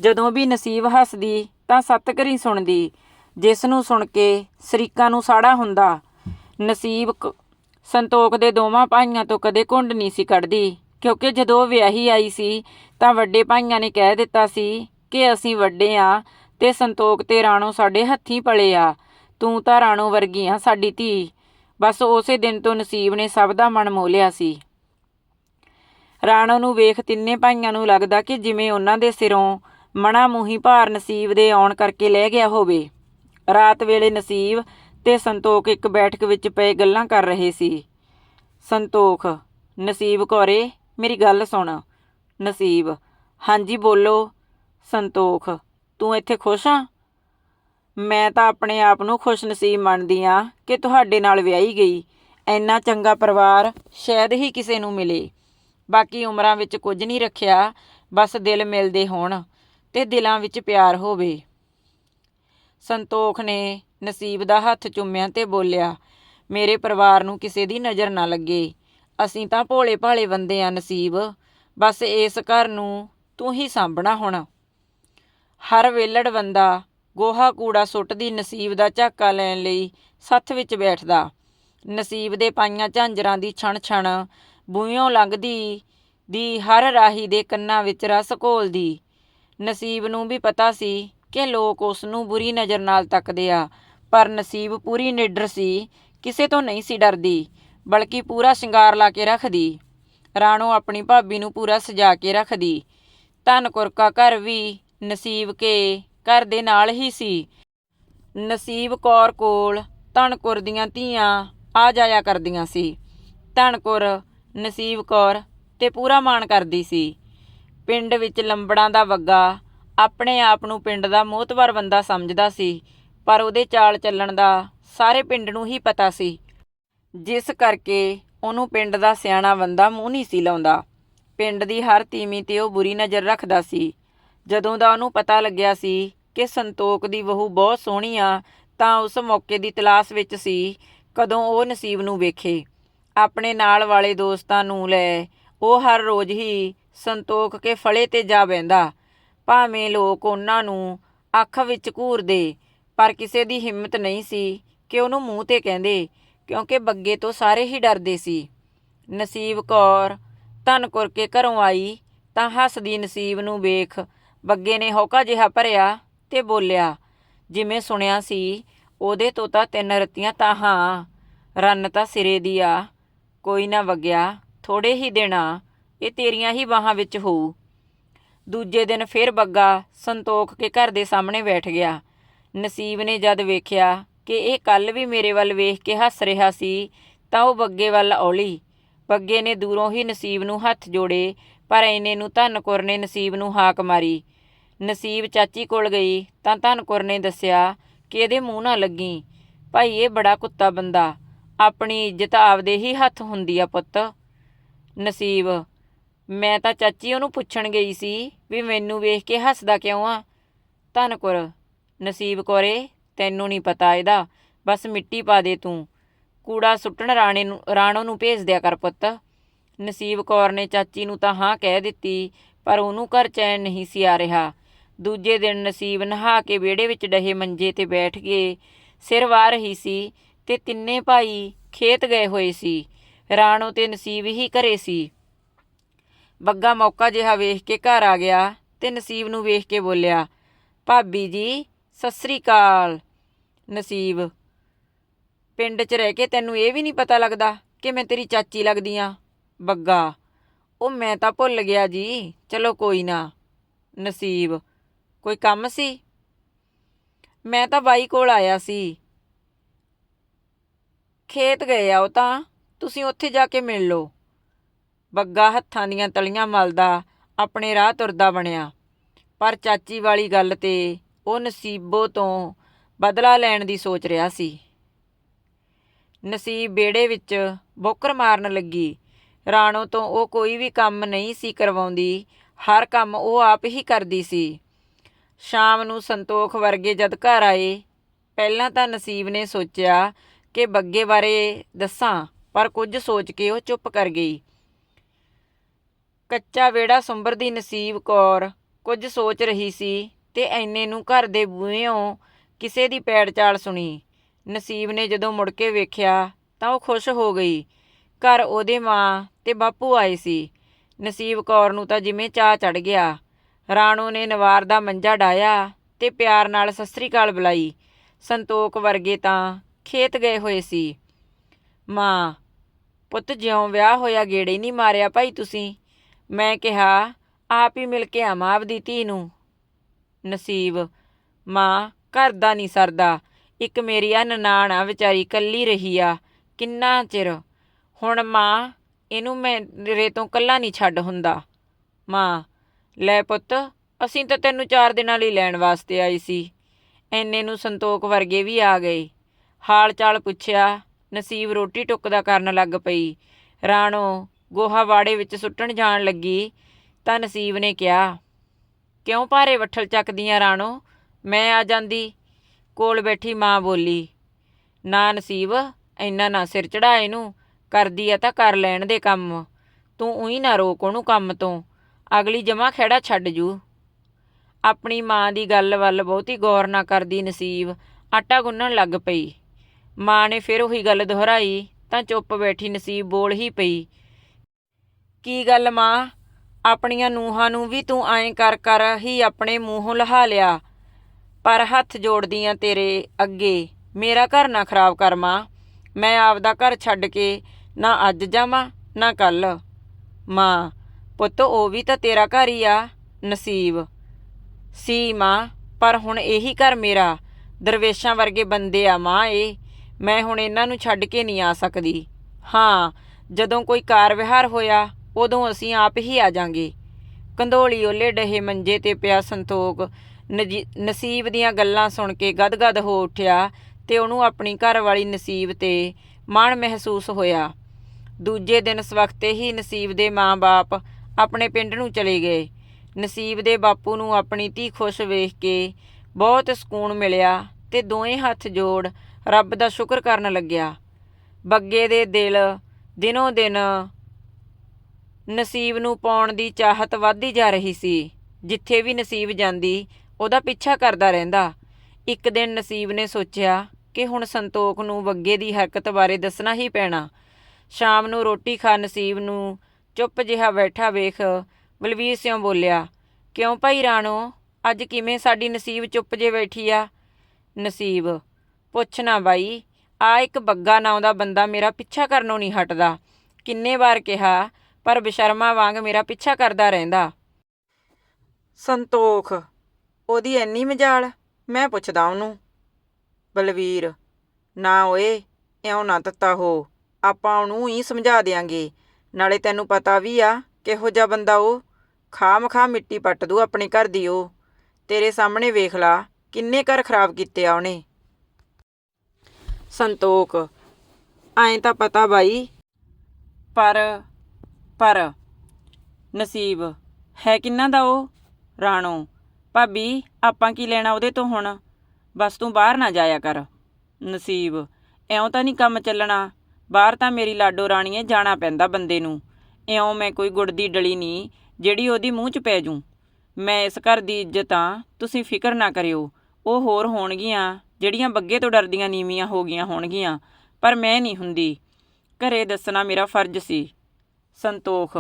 ਜਦੋਂ ਵੀ ਨਸੀਬ ਹੱਸਦੀ, ਤਾਂ ਸਤਕਰੀ ਸੁਣਦੀ, ਜਿਸ ਨੂੰ ਸੁਣ ਕੇ ਸਰੀਕਾਂ ਨੂੰ ਸਾੜਾ ਹੁੰਦਾ। ਨਸੀਬ ਸੰਤੋਖ ਦੇ ਦੋਵਾਂ ਭਾਈਆਂ ਤੋਂ ਕਦੇ ਘੁੰਡ ਨਹੀਂ ਸੀ ਕੱਢਦੀ। ਕਿਉਂਕਿ ਜਦੋਂ ਵਿਆਹੀ ਆਈ ਸੀ, ਤਾਂ ਵੱਡੇ ਭਾਈਆਂ ਨੇ ਕਹਿ ਦਿੱਤਾ ਸੀ ਕਿ ਅਸੀਂ ਵੱਡੇ ਆ ਤੇ ਸੰਤੋਖ ਤੇ ਰਾਣੋ ਸਾਡੇ ਹੱਥੀਂ ਪਲੇ ਆ। ਤੂੰ ਤਾਂ ਰਾਣੋ ਵਰਗੀ ਆ ਸਾਡੀ ਧੀ। ਬਸ ਉਸੇ ਦਿਨ ਤੋਂ ਨਸੀਬ ਨੇ ਸਭ ਦਾ ਮਨ ਮੋਹ ਲਿਆ ਸੀ। ਰਾਣੋ ਨੂੰ ਵੇਖ ਤਿੰਨੇ ਭਾਈਆਂ ਨੂੰ ਲੱਗਦਾ ਕਿ ਜਿਵੇਂ ਉਹਨਾਂ ਦੇ ਸਿਰੋਂ ਮਣਾ ਮੂਹੀ ਭਾਰ ਨਸੀਬ ਦੇ ਆਉਣ ਕਰਕੇ ਲੈ ਗਿਆ ਹੋਵੇ। ਰਾਤ ਵੇਲੇ ਨਸੀਬ ਤੇ ਸੰਤੋਖ ਇੱਕ ਬੈਠਕ ਵਿੱਚ ਪਏ ਗੱਲਾਂ ਕਰ ਰਹੇ ਸੀ। ਸੰਤੋਖ, ਨਸੀਬ ਕੌਰੇ, ਮੇਰੀ ਗੱਲ ਸੁਣ। ਨਸੀਬ, ਹਾਂਜੀ ਬੋਲੋ। ਸੰਤੋਖ, ਤੂੰ ਇੱਥੇ ਖੁਸ਼ ਆ? ਮੈਂ ਤਾਂ ਆਪਣੇ ਆਪ ਨੂੰ ਖੁਸ਼ ਨਸੀਬ ਮੰਨਦੀ ਆ ਕਿ ਤੁਹਾਡੇ ਨਾਲ ਵਿਆਹੀ ਗਈ। ਇੰਨਾ ਚੰਗਾ ਪਰਿਵਾਰ ਸ਼ਾਇਦ ਹੀ ਕਿਸੇ ਨੂੰ ਮਿਲੇ। ਬਾਕੀ ਉਮਰਾਂ ਵਿੱਚ ਕੁਝ ਨਹੀਂ ਰੱਖਿਆ, ਬਸ ਦਿਲ ਮਿਲਦੇ ਹੋਣ ਤੇ ਦਿਲਾਂ ਵਿੱਚ ਪਿਆਰ ਹੋਵੇ। ਸੰਤੋਖ ਨੇ ਨਸੀਬ ਦਾ ਹੱਥ ਚੁੰਮਿਆ ਤੇ ਬੋਲਿਆ, ਮੇਰੇ ਪਰਿਵਾਰ ਨੂੰ ਕਿਸੇ ਦੀ ਨਜ਼ਰ ਨਾ ਲੱਗੇ। ਅਸੀਂ ਤਾਂ ਭੋਲੇ ਭਾਲੇ ਬੰਦੇ ਆ ਨਸੀਬ। ਬਸ ਇਸ ਘਰ ਨੂੰ ਤੂੰ ਹੀ ਸਾਂਭਣਾ ਹੁਣ। ਹਰ ਵੇਲੜ ਬੰਦਾ ਗੋਹਾ ਕੂੜਾ ਸੁੱਟਦੀ ਨਸੀਬ ਦਾ ਝਾਕਾ ਲੈਣ ਲਈ ਸੱਥ ਵਿੱਚ ਬੈਠਦਾ। ਨਸੀਬ ਦੇ ਪਾਈਆਂ ਝਾਂਜਰਾਂ ਦੀ ਛਣ ਛਣ ਬੂਹਿਓਂ ਲੰਘਦੀ, ਦੀ ਹਰ ਰਾਹੀ ਦੇ ਕੰਨਾਂ ਵਿੱਚ ਰਸ ਘੋਲਦੀ। ਨਸੀਬ ਨੂੰ ਵੀ ਪਤਾ ਸੀ ਕਿ ਲੋਕ ਉਸ ਨੂੰ ਬੁਰੀ ਨਜ਼ਰ ਨਾਲ ਤੱਕਦੇ ਆ। ਪਰ ਨਸੀਬ ਪੂਰੀ ਨਿਡਰ ਸੀ, ਕਿਸੇ ਤੋਂ ਨਹੀਂ ਸੀ ਡਰਦੀ, ਬਲਕਿ ਪੂਰਾ ਸ਼ਿੰਗਾਰ ਲਾ ਕੇ ਰੱਖਦੀ। ਰਾਣੋ ਆਪਣੀ ਭਾਬੀ ਨੂੰ ਪੂਰਾ ਸਜਾ ਕੇ ਰੱਖਦੀ। ਧਨ ਕੁਰਕਾ ਘਰ ਵੀ ਨਸੀਬ ਕੇ ਘਰ ਦੇ ਨਾਲ ਹੀ ਸੀ। ਨਸੀਬ ਕੌਰ ਕੋਲ ਧਨਕੁਰ ਦੀਆਂ ਧੀਆਂ ਆ ਜਾਇਆ ਕਰਦੀਆਂ ਸੀ। ਧਨਕੁਰ ਨਸੀਬ ਕੌਰ ਤੇ ਪੂਰਾ ਮਾਣ ਕਰਦੀ ਸੀ। ਪਿੰਡ ਵਿੱਚ ਲੰਬੜਾਂ ਦਾ ਵੱਗਾ ਆਪਣੇ ਆਪ ਨੂੰ ਪਿੰਡ ਦਾ ਮੋਹਤਵਰ ਬੰਦਾ ਸਮਝਦਾ ਸੀ। ਪਰ ਉਹਦੇ ਚਾਲ ਚੱਲਣ ਦਾ ਸਾਰੇ ਪਿੰਡ ਨੂੰ ਹੀ ਪਤਾ ਸੀ। ਜਿਸ ਕਰਕੇ ਉਹਨੂੰ ਪਿੰਡ ਦਾ ਸਿਆਣਾ ਬੰਦਾ ਮੂੰਹ ਨਹੀਂ ਸੀ ਲਾਉਂਦਾ। ਪਿੰਡ ਦੀ ਹਰ ਤੀਮੀ ਤੇ ਉਹ ਬੁਰੀ ਨਜ਼ਰ ਰੱਖਦਾ ਸੀ। ਜਦੋਂ ਦਾ ਉਹਨੂੰ ਪਤਾ ਲੱਗਿਆ ਸੀ ਕਿ ਸੰਤੋਖ ਦੀ ਬਹੂ ਬਹੁਤ ਸੋਹਣੀ ਆ, ਤਾਂ ਉਸ ਮੌਕੇ ਦੀ ਤਲਾਸ਼ ਵਿੱਚ ਸੀ ਕਦੋਂ ਉਹ ਨਸੀਬ ਨੂੰ ਵੇਖੇ। ਆਪਣੇ ਨਾਲ ਵਾਲੇ ਦੋਸਤਾਂ ਨੂੰ ਲੈ ਉਹ ਹਰ ਰੋਜ਼ ਹੀ ਸੰਤੋਖ ਕੇ ਫਲੇ ਤੇ ਜਾ ਬਹਿੰਦਾ। ਭਾਵੇਂ ਲੋਕ ਉਹਨਾਂ ਨੂੰ ਅੱਖ ਵਿੱਚ ਘੂਰਦੇ ਪਰ ਕਿਸੇ ਦੀ ਹਿੰਮਤ ਨਹੀਂ ਸੀ ਕਿ ਉਹਨੂੰ ਮੂੰਹ ਤੇ ਕਹਿੰਦੇ, ਕਿਉਂਕਿ ਬੱਗੇ ਤੋਂ ਸਾਰੇ ਹੀ ਡਰਦੇ ਸੀ। ਨਸੀਬ ਕੌਰ ਧਨਕੁਰ ਕੇ ਘਰੋਂ ਆਈ, ਤਾਂ ਹੱਸਦੀ ਨਸੀਬ ਨੂੰ ਵੇਖ ਬੱਗੇ ਨੇ ਹੌਕਾ ਜਿਹਾ ਭਰਿਆ ਤੇ ਬੋਲਿਆ, ਜਿਵੇਂ ਸੁਣਿਆ ਸੀ, ਉਹਦੇ ਤੋਂ ਤਾਂ ਤਿੰਨ ਰਤੀਆਂ ਤਾਂ ਹਾਂ, ਰੰਨ ਤਾਂ ਸਿਰੇ ਦੀ ਆ, ਕੋਈ ਨਾ ਵਗਿਆ ਥੋੜੇ ਹੀ ਦੇਣਾ ਇਹ ਤੇਰੀਆਂ ਹੀ ਬਾਹਾਂ ਵਿੱਚ ਹੋਊ। ਦੂਜੇ ਦਿਨ ਫਿਰ ਬੱਗਾ ਸੰਤੋਖ ਕੇ ਘਰ ਦੇ ਸਾਹਮਣੇ ਬੈਠ ਗਿਆ। ਨਸੀਬ ਨੇ ਜਦ ਵੇਖਿਆ ਕਿ ਇਹ ਕੱਲ ਵੀ ਮੇਰੇ ਵੱਲ ਵੇਖ ਕੇ ਹੱਸ ਰਿਹਾ ਸੀ, ਤਾਂ ਉਹ ਬੱਗੇ ਵੱਲ ਔਲੀ। ਬੱਗੇ ਨੇ ਦੂਰੋਂ ਹੀ ਨਸੀਬ ਨੂੰ ਹੱਥ ਜੋੜੇ, ਪਰ ਐਨੇ ਨੂੰ ਧਨਕੁਰ ਨੇ ਨਸੀਬ ਨੂੰ ਹਾਕ ਮਾਰੀ। ਨਸੀਬ ਚਾਚੀ ਕੋਲ ਗਈ, ਤਾਂ ਧਨਕੁਰ ਨੇ ਦੱਸਿਆ ਕਿ ਇਹਦੇ ਮੂੰਹ ਨਾ ਲੱਗੀ। ਭਾਈ, ਇਹ ਬੜਾ ਕੁੱਤਾ ਬੰਦਾ। ਆਪਣੀ ਇੱਜ਼ਤ ਆਪਦੇ ਹੀ ਹੱਥ ਹੁੰਦੀ ਆ ਪੁੱਤ। ਨਸੀਬ, ਮੈਂ ਤਾਂ ਚਾਚੀ ਉਹਨੂੰ ਪੁੱਛਣ ਗਈ ਸੀ ਵੀ ਮੈਨੂੰ ਵੇਖ ਕੇ ਹੱਸਦਾ ਕਿਉਂ ਆ? ਧਨਕੁਰ ਨਸੀਬ ਕੋਰੇ, ਤੈਨੂੰ ਨਹੀਂ ਪਤਾ ਇਹਦਾ। ਬਸ ਮਿੱਟੀ ਪਾ ਦੇ ਤੂੰ। ਕੂੜਾ ਸੁੱਟਣ ਰਾਣੇ ਨੂੰ, ਰਾਣੋ ਨੂੰ ਭੇਜ ਦਿਆ ਕਰ ਪੁੱਤ। ਨਸੀਬ ਕੌਰ ਨੇ ਚਾਚੀ ਨੂੰ ਤਾਂ ਹਾਂ ਕਹਿ ਦਿੱਤੀ, ਪਰ ਉਹਨੂੰ ਘਰ ਚੈਨ ਨਹੀਂ ਸੀ ਆ ਰਿਹਾ। ਦੂਜੇ ਦਿਨ ਨਸੀਬ ਨਹਾ ਕੇ ਵਿਹੜੇ ਵਿੱਚ ਡਹੇ ਮੰਜੇ ਤੇ ਬੈਠ ਕੇ। ਸਿਰ ਵਾਹ ਰਹੀ ਸੀ ਤੇ ਤਿੰਨੇ ਭਾਈ ਖੇਤ ਗਏ ਹੋਏ ਸੀ। ਰਾਣੋ ਤੇ ਨਸੀਬ ਹੀ ਘਰੇ ਸੀ। ਬੱਗਾ ਮੌਕਾ ਜਿਹਾ ਵੇਖ ਕੇ ਘਰ ਆ ਗਿਆ ਤੇ ਨਸੀਬ ਨੂੰ ਵੇਖ ਕੇ ਬੋਲਿਆ, ਭਾਬੀ ਜੀ ਸਤਿ ਸ੍ਰੀ ਅਕਾਲ, ਨਸੀਬ। ਪਿੰਡ 'ਚ ਰਹਿ ਕੇ ਤੈਨੂੰ ਇਹ ਵੀ ਨਹੀਂ ਪਤਾ ਲੱਗਦਾ ਕਿ ਮੈਂ ਤੇਰੀ ਚਾਚੀ ਲੱਗਦੀ ਆ। ਬੱਗਾ, ਉਹ ਮੈਂ ਤਾਂ ਭੁੱਲ ਗਿਆ ਜੀ। ਚਲੋ ਕੋਈ ਨਾ, ਨਸੀਬ, ਕੋਈ ਕੰਮ ਸੀ? ਮੈਂ ਤਾਂ ਬਾਈ ਕੋਲ ਆਇਆ ਸੀ। ਖੇਤ ਗਏ ਆ ਉਹ ਤਾਂ, ਤੁਸੀਂ ਉੱਥੇ ਜਾ ਕੇ ਮਿਲ ਲਓ। ਬੱਗਾ ਹੱਥਾਂ ਦੀਆਂ ਤਲੀਆਂ ਮਲਦਾ, ਆਪਣੇ ਰਾਹ ਤੁਰਦਾ ਬਣਿਆ। ਪਰ ਚਾਚੀ ਵਾਲੀ ਗੱਲ ਤੇ ਉਹ ਨਸੀਬੋ ਤੋਂ ਬਦਲਾ ਲੈਣ ਦੀ ਸੋਚ ਰਿਹਾ ਸੀ। ਨਸੀਬ ਬੇੜੇ ਵਿੱਚ ਬੋਕਰ ਮਾਰਨ ਲੱਗੀ। ਰਾਣੋ ਤੋਂ ਉਹ ਕੋਈ ਵੀ ਕੰਮ ਨਹੀਂ ਸੀ ਕਰਵਾਉਂਦੀ। ਹਰ ਕੰਮ ਉਹ ਆਪ ਹੀ ਕਰਦੀ ਸੀ। ਸ਼ਾਮ ਨੂੰ ਸੰਤੋਖ ਵਰਗੇ ਜਦ ਘਰ ਆਏ, ਪਹਿਲਾਂ ਤਾਂ ਨਸੀਬ ਨੇ ਸੋਚਿਆ ਕਿ ਬੱਗੇ ਬਾਰੇ ਦੱਸਾਂ, ਪਰ ਕੁਝ ਸੋਚ ਕੇ ਉਹ ਚੁੱਪ ਕਰ ਗਈ। ਕੱਚਾ ਵੇੜਾ ਸੁੰਬਰਦੀ ਨਸੀਬ ਕੌਰ ਕੁਝ ਸੋਚ ਰਹੀ ਸੀ ਤੇ ਐਨੇ ਨੂੰ ਘਰ ਦੇ ਬੂਹਿਓਂ ਕਿਸੇ ਦੀ ਪੈੜ ਚਾਲ ਸੁਣੀ। ਨਸੀਬ ਨੇ ਜਦੋਂ ਮੁੜ ਕੇ ਵੇਖਿਆ ਤਾਂ ਉਹ ਖੁਸ਼ ਹੋ ਗਈ। ਘਰ ਉਹਦੇ ਮਾਂ ਤੇ ਬਾਪੂ ਆਏ ਸੀ। ਨਸੀਬ ਕੌਰ ਨੂੰ ਤਾਂ ਜਿਵੇਂ ਚਾਹ ਚੜ ਗਿਆ। ਰਾਣੋ ਨੇ ਨਵਾਰ ਦਾ ਮੰਜਾ ਡਾਇਆ ਤੇ ਪਿਆਰ ਨਾਲ ਸਤਿ ਸ੍ਰੀ ਅਕਾਲ ਬੁਲਾਈ। ਸੰਤੋਖ ਵਰਗੇ ਤਾਂ ਖੇਤ ਗਏ ਹੋਏ ਸੀ। ਮਾਂ, ਪੁੱਤ ਜਿਉਂ ਵਿਆਹ ਹੋਇਆ ਗੇੜੇ ਨਹੀਂ ਮਾਰਿਆ ਭਾਈ ਤੁਸੀਂ? ਮੈਂ ਕਿਹਾ, ਆਪ ਹੀ ਮਿਲ ਕੇ ਆਵਾਂ ਆਪਦੀ ਧੀ ਨੂੰ। ਨਸੀਬ। ਮਾਂ, ਘਰ ਦਾ ਨਹੀਂ ਸਰਦਾ। ਇੱਕ ਮੇਰੀ ਆ ਨਨਾਣ ਆ, ਵਿਚਾਰੀ ਕੱਲੀ ਰਹੀ ਆ। ਕਿੰਨਾ ਚਿਰ? ਹੁਣ ਮਾਂ, ਇਹਨੂੰ ਮੈਂ ਤੋਂ ਕੱਲਾ ਨਹੀਂ ਛੱਡ ਹੁੰਦਾ। ਮਾਂ, ਲੈ ਪੁੱਤ, ਅਸੀਂ ਤਾਂ ਤੈਨੂੰ ਚਾਰ ਦਿਨਾਂ ਲਈ ਲੈਣ ਵਾਸਤੇ ਆਈ ਸੀ। ਐਨੇ ਨੂੰ ਸੰਤੋਖ ਵਰਗੇ ਵੀ ਆ ਗਏ। ਹਾਲ ਚਾਲ ਪੁੱਛਿਆ, ਨਸੀਬ ਰੋਟੀ ਟੁੱਕਦਾ ਕਰਨ ਲੱਗ ਪਈ। ਰਾਣੋ, ਗੋਹਾ ਵਾੜੇ ਵਿੱਚ ਸੁੱਟਣ ਜਾਣ ਲੱਗੀ, ਤਾਂ ਨਸੀਬ ਨੇ ਕਿਹਾ ਕਿਉਂ ਭਾਰੇ ਵੱਠਲ ਚੱਕਦੀਆਂ ਰਾਣੋ? ਮੈਂ ਆ ਜਾਂਦੀ। ਕੋਲ ਬੈਠੀ ਮਾਂ ਬੋਲੀ, ਨਾ ਨਸੀਬ, ਇੰਨਾ ਨਾ ਸਿਰ ਚੜਾ ਇਹਨੂੰ, ਕਰਦੀ ਆ ਤਾਂ ਕਰ ਲੈਣ ਦੇ ਕੰਮ। ਤੂੰ ਉਹੀ ਨਾ ਰੋਕ ਉਹਨੂੰ ਕੰਮ ਤੋਂ। ਅਗਲੀ ਜਮਾ ਖੇੜਾ ਛੱਡ ਜੂ। ਆਪਣੀ ਮਾਂ ਦੀ ਗੱਲ ਵੱਲ ਬਹੁਤੀ ਗੌਰ ਨਾ ਕਰਦੀ ਨਸੀਬ। ਆਟਾ ਗੁੰਨਣ ਲੱਗ ਪਈ। ਮਾਂ ਨੇ ਫਿਰ ਉਹੀ ਗੱਲ ਦੁਹਰਾਈ, ਤਾਂ ਚੁੱਪ ਬੈਠੀ ਨਸੀਬ ਬੋਲ ਹੀ ਪਈ, ਕੀ ਗੱਲ ਮਾਂ? ਆਪਣੀਆਂ ਨੂੰਹਾਂ ਨੂੰ ਵੀ ਤੂੰ ਐਂ ਕਰ ਕਰ ਹੀ ਆਪਣੇ ਮੂੰਹੋਂ ਲਹਾ ਲਿਆ। ਪਰ ਹੱਥ ਜੋੜਦੀਆਂ ਤੇਰੇ ਅੱਗੇ, ਮੇਰਾ ਘਰ ਨਾ ਖਰਾਬ ਕਰ ਮਾਂ। ਮੈਂ ਆਪਦਾ ਘਰ ਛੱਡ ਕੇ ਨਾ ਅੱਜ ਜਾਵਾਂ, ਨਾ ਕੱਲ ਮਾਂ, ਪੁੱਤ, ਉਹ ਵੀ ਤਾਂ ਤੇਰਾ ਘਰ ਹੀ ਆ, ਨਸੀਬ। ਸੀ ਮਾਂ, ਪਰ ਹੁਣ ਇਹੀ ਘਰ ਮੇਰਾ। ਦਰਵੇਸ਼ਾਂ ਵਰਗੇ ਬੰਦੇ ਆ ਮਾਂ ਇਹ। ਮੈਂ ਹੁਣ ਇਹਨਾਂ ਨੂੰ ਛੱਡ ਕੇ ਨਹੀਂ ਆ ਸਕਦੀ। ਹਾਂ, ਜਦੋਂ ਕੋਈ ਕਾਰ ਵਿਹਾਰ ਹੋਇਆ ਉਦੋਂ ਅਸੀਂ ਆਪ ਹੀ ਆ ਜਾਾਂਗੇ। ਕੰਧੋਲੀ ਓਲੇ ਡਹੇ ਮੰਜੇ ਤੇ ਪਿਆ ਸੰਤੋਖ। ਨਜੀ- ਨਸੀਬ ਦੀਆਂ ਗੱਲਾਂ ਸੁਣ ਕੇ ਗਦਗਦ ਹੋ ਉੱਠਿਆ ਤੇ ਉਹਨੂੰ ਆਪਣੀ ਘਰ ਵਾਲੀ ਨਸੀਬ ਤੇ ਮਾਣ ਮਹਿਸੂਸ ਹੋਇਆ। ਦੂਜੇ ਦਿਨ ਸਵਖਤੇ ਹੀ ਨਸੀਬ ਦੇ ਮਾਂ-ਬਾਪ ਆਪਣੇ ਪਿੰਡ ਨੂੰ ਚਲੇ ਗਏ। ਨਸੀਬ ਦੇ ਬਾਪੂ ਨੂੰ ਆਪਣੀ ਧੀ ਖੁਸ਼ ਵੇਖ ਕੇ ਬਹੁਤ ਸਕੂਨ ਮਿਲਿਆ ਤੇ ਦੋਵੇਂ ਹੱਥ ਜੋੜ ਰੱਬ ਦਾ ਸ਼ੁਕਰ ਕਰਨ ਲੱਗਿਆ। ਬੱਗੇ ਦੇ ਦਿਲ ਦਿਨੋਂ ਦਿਨ ਨਸੀਬ ਨੂੰ ਪਾਉਣ ਦੀ ਚਾਹਤ ਵੱਧਦੀ ਜਾ ਰਹੀ ਸੀ। ਜਿੱਥੇ ਵੀ ਨਸੀਬ ਜਾਂਦੀ, ਉਹਦਾ ਪਿੱਛਾ ਕਰਦਾ ਰਹਿੰਦਾ। ਇੱਕ ਦਿਨ ਨਸੀਬ ਨੇ ਸੋਚਿਆ ਕਿ ਹੁਣ ਸੰਤੋਖ ਨੂੰ ਬੱਗੇ ਦੀ ਹਰਕਤ ਬਾਰੇ ਦੱਸਣਾ ਹੀ ਪੈਣਾ। ਸ਼ਾਮ ਨੂੰ ਰੋਟੀ ਖਾ ਨਸੀਬ ਨੂੰ ਚੁੱਪ ਜਿਹਾ ਬੈਠਾ ਵੇਖ ਬਲਵੀਰ ਸਿਉਂ ਬੋਲਿਆ, ਕਿਉਂ ਭਾਈ ਰਾਣੋ, ਅੱਜ ਕਿਵੇਂ ਸਾਡੀ ਨਸੀਬ ਚੁੱਪ ਜੇ ਬੈਠੀ ਆ? ਨਸੀਬ ਪੁੱਛਣਾ ਬਾਈ, ਆ ਇੱਕ ਬੱਗਾ ਨਾਂ ਦਾ ਬੰਦਾ ਮੇਰਾ ਪਿੱਛਾ ਕਰਨੋਂ ਨਹੀਂ ਹਟਦਾ। ਕਿੰਨੇ ਵਾਰ ਕਿਹਾ ਪਰ ਬਸ਼ਰਮਾ ਵਾਂਗ ਮੇਰਾ ਪਿੱਛਾ ਕਰਦਾ ਰਹਿੰਦਾ। ਸੰਤੋਖ ਉਹਦੀ ਐਨੀ ਮਜਾਲ? ਮੈਂ ਪੁੱਛਦਾ ਉਹਨੂੰ। ਬਲਵੀਰ ਨਾ ਓਏ ਇਉਂ ਨਾ ਤੱਤਾ ਹੋ। ਆਪਾਂ ਉਹਨੂੰ ਹੀ ਸਮਝਾ ਦਿਆਂਗੇ। ਨਾਲੇ ਤੈਨੂੰ ਪਤਾ ਵੀ ਆ ਕਿਹੋ ਜਿਹਾ ਬੰਦਾ ਉਹ। ਖਾ ਮਿੱਟੀ ਪੱਟ ਦੂ ਆਪਣੇ ਘਰ ਦੀ ਉਹ। ਤੇਰੇ ਸਾਹਮਣੇ ਵੇਖ ਲਾ ਕਿੰਨੇ ਘਰ ਖਰਾਬ ਕੀਤੇ ਆ ਉਹਨੇ। ਸੰਤੋਖ ਐਂ ਤਾਂ ਪਤਾ ਬਾਈ। ਪਰ ਪਰ ਨਸੀਬ ਹੈ ਕਿੰਨਾ ਦਾ ਉਹ? ਰਾਣੋ, ਭਾਬੀ, ਆਪਾਂ ਕੀ ਲੈਣਾ ਉਹਦੇ ਤੋਂ ਹੁਣ? ਬਸ ਤੂੰ ਬਾਹਰ ਨਾ ਜਾਇਆ ਕਰ। ਨਸੀਬ, ਇਉਂ ਤਾਂ ਨਹੀਂ ਕੰਮ ਚੱਲਣਾ। ਬਾਹਰ ਤਾਂ ਮੇਰੀ ਲਾਡੋ ਰਾਣੀਏ ਜਾਣਾ ਪੈਂਦਾ ਬੰਦੇ ਨੂੰ। ਇਉਂ ਮੈਂ ਕੋਈ ਗੁੜ ਦੀ ਡਲੀ ਨਹੀਂ, ਜਿਹੜੀ ਉਹਦੀ ਮੂੰਹ 'ਚ ਪੈ ਜੂ ਮੈਂ ਇਸ ਘਰ ਦੀ ਇੱਜ਼ਤ ਆ ਤੁਸੀਂ ਫਿਕਰ ਨਾ ਕਰਿਓ। ਉਹ ਹੋਰ ਹੋਣਗੀਆਂ, ਜਿਹੜੀਆਂ ਬੱਗੇ ਤੋਂ ਡਰਦੀਆਂ ਨੀਵੀਆਂ ਹੋ ਗਈਆਂ ਹੋਣਗੀਆਂ, ਪਰ ਮੈਂ ਨਹੀਂ ਹੁੰਦੀ। ਘਰੇ ਦੱਸਣਾ ਮੇਰਾ ਫਰਜ਼ ਸੀ। ਸੰਤੋਖ।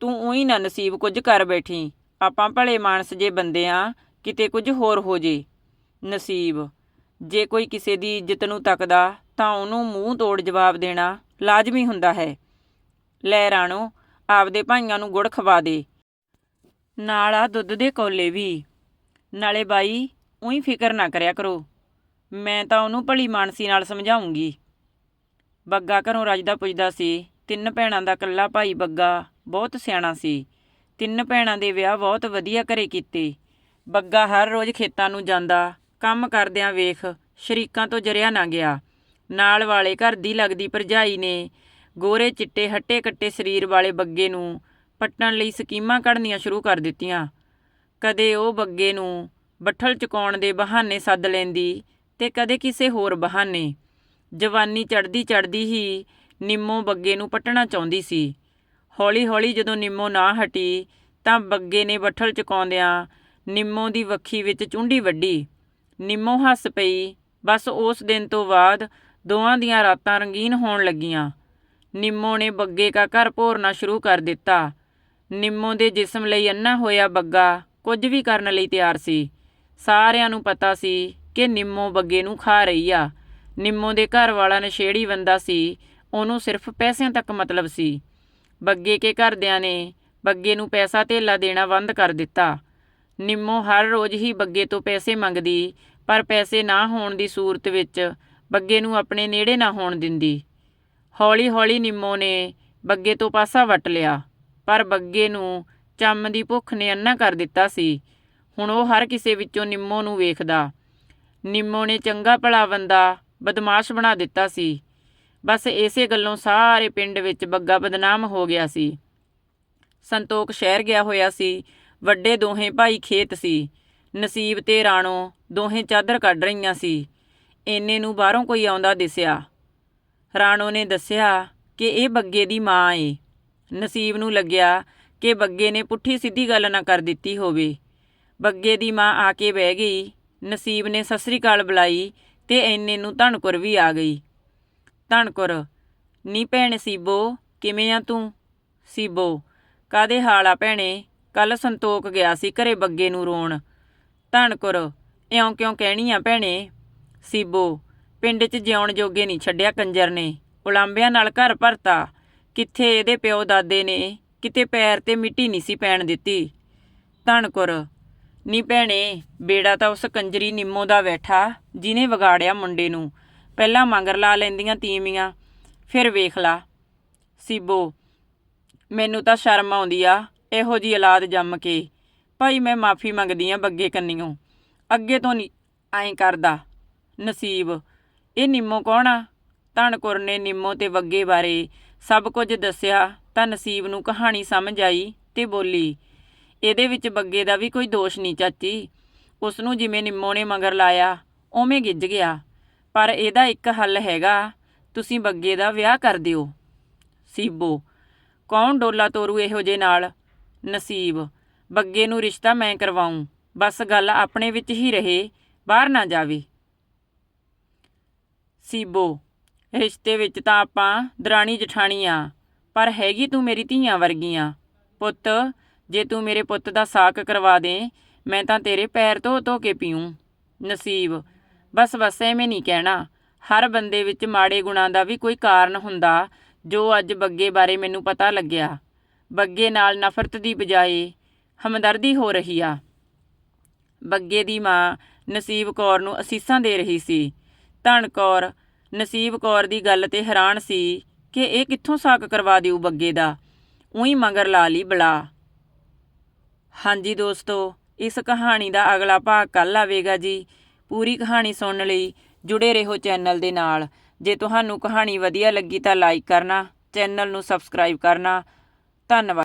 ਤੂੰ ਉਹੀ ਨਾ ਨਸੀਬ ਕੁਝ ਕਰ ਬੈਠੀ। ਆਪਾਂ ਭਲੇ ਮਾਨਸ ਜੇ ਬੰਦੇ ਆ, ਕਿਤੇ ਕੁਝ ਹੋਰ ਹੋ ਜੇ। ਨਸੀਬ। ਜੇ ਕੋਈ ਕਿਸੇ ਦੀ ਇੱਜ਼ਤ ਨੂੰ ਤੱਕਦਾ, ਤਾਂ ਉਹਨੂੰ ਮੂੰਹ ਤੋੜ ਜਵਾਬ ਦੇਣਾ ਲਾਜ਼ਮੀ ਹੁੰਦਾ ਹੈ। ਲੈ ਰਾਣੋ, ਆਪਦੇ ਭਾਈਆਂ ਨੂੰ ਗੁੜ ਖਵਾ ਦੇ। ਨਾਲ ਆ ਦੁੱਧ ਦੇ ਕੋਲੇ ਵੀ। ਨਾਲੇ ਬਾਈ, ਉਹੀ ਫਿਕਰ ਨਾ ਕਰਿਆ ਕਰੋ। ਮੈਂ ਤਾਂ ਉਹਨੂੰ ਭਲੀ ਮਾਨਸੀ ਨਾਲ ਸਮਝਾਉਂਗੀ। ਬੱਗਾ ਘਰੋਂ ਰੱਜਦਾ ਪੁੱਜਦਾ ਸੀ। ਤਿੰਨ ਭੈਣਾਂ ਦਾ ਇਕੱਲਾ ਭਾਈ ਬੱਗਾ ਬਹੁਤ ਸਿਆਣਾ ਸੀ। ਤਿੰਨ ਭੈਣਾਂ ਦੇ ਵਿਆਹ ਬਹੁਤ ਵਧੀਆ ਘਰੇ ਕੀਤੇ। ਬੱਗਾ ਹਰ ਰੋਜ਼ ਖੇਤਾਂ ਨੂੰ ਜਾਂਦਾ, ਕੰਮ ਕਰਦਿਆਂ ਵੇਖ ਸ਼ਰੀਕਾਂ ਤੋਂ ਜਰਿਆ ਨਾ ਗਿਆ। ਨਾਲ ਵਾਲੇ ਘਰ ਦੀ ਲੱਗਦੀ ਭਰਜਾਈ ਨੇ ਗੋਰੇ ਚਿੱਟੇ ਹੱਟੇ ਕੱਟੇ ਸਰੀਰ ਵਾਲੇ ਬੱਗੇ ਨੂੰ ਪੱਟਣ ਲਈ ਸਕੀਮਾਂ ਕੱਢਣੀਆਂ ਸ਼ੁਰੂ ਕਰ ਦਿੱਤੀਆਂ। ਕਦੇ ਉਹ ਬੱਗੇ ਨੂੰ ਬੱਠਲ ਚੁਕਾਉਣ ਦੇ ਬਹਾਨੇ ਸੱਦ ਲੈਂਦੀ ਤੇ ਕਦੇ ਕਿਸੇ ਹੋਰ ਬਹਾਨੇ। ਜਵਾਨੀ ਚੜਦੀ ਚੜਦੀ ਹੀ ਨਿੰਮੋ ਬੱਗੇ ਨੂੰ ਪੱਟਣਾ ਚਾਹੁੰਦੀ ਸੀ। ਹੌਲੀ-ਹੌਲੀ ਜਦੋਂ ਨਿੰਮੋ ਨਾ ਹਟੀ, ਤਾਂ ਬੱਗੇ ਨੇ ਬੱਠਲ ਚੁਕਾਉਂਦਿਆਂ ਨਿੰਮੋ ਦੀ ਵੱਖੀ ਵਿੱਚ ਚੁੰਡੀ ਵੱਢੀ। ਨਿੰਮੋ ਹੱਸ ਪਈ, ਬਸ ਉਸ ਦਿਨ ਤੋਂ ਬਾਅਦ ਦੋਵਾਂ ਦੀਆਂ ਰਾਤਾਂ ਰੰਗੀਨ ਹੋਣ ਲੱਗੀਆਂ। ਨਿੰਮੋ ਨੇ ਬੱਗੇ ਦਾ ਘਰ ਭੋਰਨਾ ਸ਼ੁਰੂ ਕਰ ਦਿੱਤਾ। ਨਿੰਮੋ ਦੇ ਜਿਸਮ ਲਈ ਅੰਨਾ ਹੋਇਆ ਬੱਗਾ ਕੁਝ ਵੀ ਕਰਨ ਲਈ ਤਿਆਰ ਸੀ। ਸਾਰਿਆਂ ਨੂੰ ਪਤਾ ਸੀ ਕਿ ਨਿੰਮੋ ਬੱਗੇ ਨੂੰ ਖਾ ਰਹੀ ਆ। ਨਿੰਮੋ ਦੇ ਘਰ ਵਾਲਾ ਨਸ਼ੇੜੀ ਬੰਦਾ ਸੀ ਉਹਨੂੰ ਸਿਰਫ ਪੈਸਿਆਂ ਤੱਕ ਮਤਲਬ ਸੀ। ਬੱਗੇ ਕੇ ਘਰਦਿਆਂ ਨੇ ਬੱਗੇ ਨੂੰ ਪੈਸਾ ਧੇਲਾ ਦੇਣਾ ਬੰਦ ਕਰ ਦਿੱਤਾ। ਨਿੰਮੋ ਹਰ ਰੋਜ਼ ਹੀ ਬੱਗੇ ਤੋਂ ਪੈਸੇ ਮੰਗਦੀ, ਪਰ ਪੈਸੇ ਨਾ ਹੋਣ ਦੀ ਸੂਰਤ ਵਿੱਚ ਬੱਗੇ ਨੂੰ ਆਪਣੇ ਨੇੜੇ ਨਾ ਹੋਣ ਦਿੰਦੀ। ਹੌਲੀ-ਹੌਲੀ ਨਿੰਮੋ ਨੇ ਬੱਗੇ ਤੋਂ ਪਾਸਾ ਵਟ ਲਿਆ, ਪਰ ਬੱਗੇ ਨੂੰ ਚੰਮ ਦੀ ਭੁੱਖ ਨੇ ਅੰਨਾ ਕਰ ਦਿੱਤਾ ਸੀ। ਹੁਣ ਉਹ ਹਰ ਕਿਸੇ ਵਿੱਚੋਂ ਨਿੰਮੋ ਨੂੰ ਵੇਖਦਾ। ਨਿੰਮੋ ਨੇ ਚੰਗਾ ਭਲਾ ਬੰਦਾ ਬਦਮਾਸ਼ ਬਣਾ ਦਿੱਤਾ ਸੀ। ਬਸ ਇਸੇ ਗੱਲੋਂ ਸਾਰੇ ਪਿੰਡ ਵਿੱਚ ਬੱਗਾ ਬਦਨਾਮ ਹੋ ਗਿਆ ਸੀ। ਸੰਤੋਖ ਸ਼ਹਿਰ ਗਿਆ ਹੋਇਆ ਸੀ। ਵੱਡੇ ਦੋਹੇ ਭਾਈ ਖੇਤ ਸੀ। ਨਸੀਬ ਤੇ ਰਾਣੋ ਦੋਹੇ ਚਾਦਰ ਕੱਢ ਰਹੀਆਂ ਸੀ। ਇੰਨੇ ਨੂੰ ਬਾਹਰੋਂ ਕੋਈ ਆਉਂਦਾ ਦਿਸਿਆ। ਰਾਣੋ ਨੇ ਦੱਸਿਆ ਕਿ ਇਹ ਬੱਗੇ ਦੀ ਮਾਂ ਏ। ਨਸੀਬ ਨੂੰ ਲੱਗਿਆ ਕਿ ਬੱਗੇ ਨੇ ਪੁੱਠੀ ਸਿੱਧੀ ਗੱਲ ਨਾ ਕਰ ਦਿੱਤੀ ਹੋਵੇ। ਬੱਗੇ ਦੀ ਮਾਂ ਆ ਕੇ ਬਹਿ ਗਈ। ਨਸੀਬ ਨੇ ਸਤਿ ਸ੍ਰੀ ਅਕਾਲ ਬੁਲਾਈ ਤੇ ਇੰਨੇ ਨੂੰ ਧਣਕੁਰ ਵੀ ਆ ਗਈ। ਧਣਕੁਰ। ਨੀ ਭੈਣ ਸੀਬੋ, ਕਿਵੇਂ ਆ ਤੂੰ? ਸੀਬੋ ਕਾਦੇ ਹਾਲ ਆ ਭੈਣੇ? ਕੱਲ ਸੰਤੋਖ ਗਿਆ ਸੀ ਘਰੇ ਬੱਗੇ ਨੂੰ ਰੋਣ। ਧਨਕੁਰ ਇਉਂ ਕਿਉਂ ਕਹਿਣੀ ਆ ਭੈਣੇ? ਸੀਬੋ, ਪਿੰਡ 'ਚ ਜਿਉਣ ਜੋਗੇ ਨਹੀਂ ਛੱਡਿਆ ਕੰਜਰ ਨੇ। ਉਲਾਂਬਿਆਂ ਨਾਲ ਘਰ ਭਰਤਾ। ਕਿੱਥੇ ਇਹਦੇ ਪਿਓ ਦਾਦੇ ਨੇ? ਕਿਤੇ ਪੈਰ ਤੇ ਮਿੱਟੀ ਨਹੀਂ ਸੀ ਪੈਣ ਦਿੱਤੀ। ਧਨਕੁਰ ਨੀ ਭੈਣੇ, ਬੇੜਾ ਤਾਂ ਉਸ ਕੰਜਰੀ ਨਿੰਮੋ ਦਾ ਬੈਠਾ ਜਿਨੇ ਵਿਗਾੜਿਆ ਮੁੰਡੇ ਨੂੰ। ਪਹਿਲਾਂ ਮੰਗਰ ਲਾ ਲੈਂਦੀਆਂ ਤੀਵੀਆਂ, ਫਿਰ ਵੇਖ ਲਾ। ਸੀਬੋ, ਮੈਨੂੰ ਤਾਂ ਸ਼ਰਮ ਆਉਂਦੀ ਆ, ਇਹੋ ਜੀ ਔਲਾਦ ਜੰਮ ਕੇ। ਭਾਈ ਮੈਂ ਮਾਫੀ ਮੰਗਦੀ ਆ ਬੱਗੇ ਕੰਨੀਓ। ਅੱਗੇ ਤੋਂ ਨਹੀਂ ਐਂ ਕਰਦਾ। ਨਸੀਬ, ਇਹ ਨਿੰਮੋ ਕੌਣ ਆ? ਧਣਕੁਰ ਨੇ ਨਿੰਮੋ ਤੇ ਬੱਗੇ ਬਾਰੇ ਸਭ ਕੁਝ ਦੱਸਿਆ, ਤਾਂ ਨਸੀਬ ਨੂੰ ਕਹਾਣੀ ਸਮਝ ਆਈ ਤੇ ਬੋਲੀ, ਇਹਦੇ ਵਿੱਚ ਬੱਗੇ ਦਾ ਵੀ ਕੋਈ ਦੋਸ਼ ਨਹੀਂ ਚਾਚੀ। ਉਸ ਨੂੰ ਜਿਵੇਂ ਨਿੰਮੋ ਨੇ ਮੰਗਰ ਲਾਇਆ, ਉਵੇਂ ਗਿੱਜ ਗਿਆ। ਪਰ ਇਹਦਾ ਇੱਕ ਹੱਲ ਹੈਗਾ। ਤੁਸੀਂ ਬੱਗੇ ਦਾ ਵਿਆਹ ਕਰ ਦਿਓ। ਸੀਬੋ, ਕੌਣ ਡੋਲਾ ਤੋਰੂ ਇਹੋ ਜੇ ਨਾਲ? ਨਸੀਬ, ਬੱਗੇ ਨੂੰ ਰਿਸ਼ਤਾ ਮੈਂ ਕਰਵਾਉਂ ਬਸ ਗੱਲ ਆਪਣੇ ਵਿੱਚ ਹੀ ਰਹੇ, ਬਾਹਰ ਨਾ ਜਾਵੇ। ਸੀਬੋ, ਰਿਸ਼ਤੇ ਵਿੱਚ ਤਾਂ ਆਪਾਂ ਦਰਾਣੀ ਜਠਾਣੀ ਆ, ਪਰ ਹੈਗੀ ਤੂੰ ਮੇਰੀ ਧੀਆਂ ਵਰਗੀਆਂ। ਪੁੱਤ, ਜੇ ਤੂੰ ਮੇਰੇ ਪੁੱਤ ਦਾ ਸਾਕ ਕਰਵਾ ਦੇ, ਮੈਂ ਤਾਂ ਤੇਰੇ ਪੈਰ ਧੋ ਧੋ ਕੇ ਪੀਉਂ ਨਸੀਬ ਬਸ ਬਸ ਐਵੇਂ ਨਹੀਂ ਕਹਿਣਾ। ਹਰ ਬੰਦੇ ਵਿੱਚ ਮਾੜੇ ਗੁਣਾਂ ਦਾ ਵੀ ਕੋਈ ਕਾਰਨ ਹੁੰਦਾ, ਜੋ ਅੱਜ ਬੱਗੇ ਬਾਰੇ ਮੈਨੂੰ ਪਤਾ ਲੱਗਿਆ। ਬੱਗੇ ਨਾਲ ਨਫ਼ਰਤ ਦੀ ਬਜਾਏ ਹਮਦਰਦੀ ਹੋ ਰਹੀ ਆ। ਬੱਗੇ ਦੀ ਮਾਂ ਨਸੀਬ ਕੌਰ ਨੂੰ ਅਸੀਸਾਂ ਦੇ ਰਹੀ ਸੀ। ਧਨ ਕੌਰ ਨਸੀਬ ਕੌਰ ਦੀ ਗੱਲ ਤੇ ਹੈਰਾਨ ਸੀ ਕਿ ਇਹ ਕਿੱਥੋਂ ਸਾਕ ਕਰਵਾ ਦਿਓ ਬੱਗੇ ਦਾ। ਉਹੀ ਮਗਰ ਲਾ ਲਈ ਬਲਾ। ਹਾਂਜੀ ਦੋਸਤੋ, ਇਸ ਕਹਾਣੀ ਦਾ ਅਗਲਾ ਭਾਗ ਕੱਲ ਆਵੇਗਾ ਜੀ। ਪੂਰੀ ਕਹਾਣੀ ਸੁਣਨ ਲਈ ਜੁੜੇ ਰਹੋ ਚੈਨਲ ਦੇ ਨਾਲ। ਜੇ ਤੁਹਾਨੂੰ ਕਹਾਣੀ ਵਧੀਆ ਲੱਗੀ ਤਾਂ ਲਾਈਕ ਕਰਨਾ, ਚੈਨਲ ਨੂੰ ਸਬਸਕ੍ਰਾਈਬ ਕਰਨਾ। ਧੰਨਵਾਦ।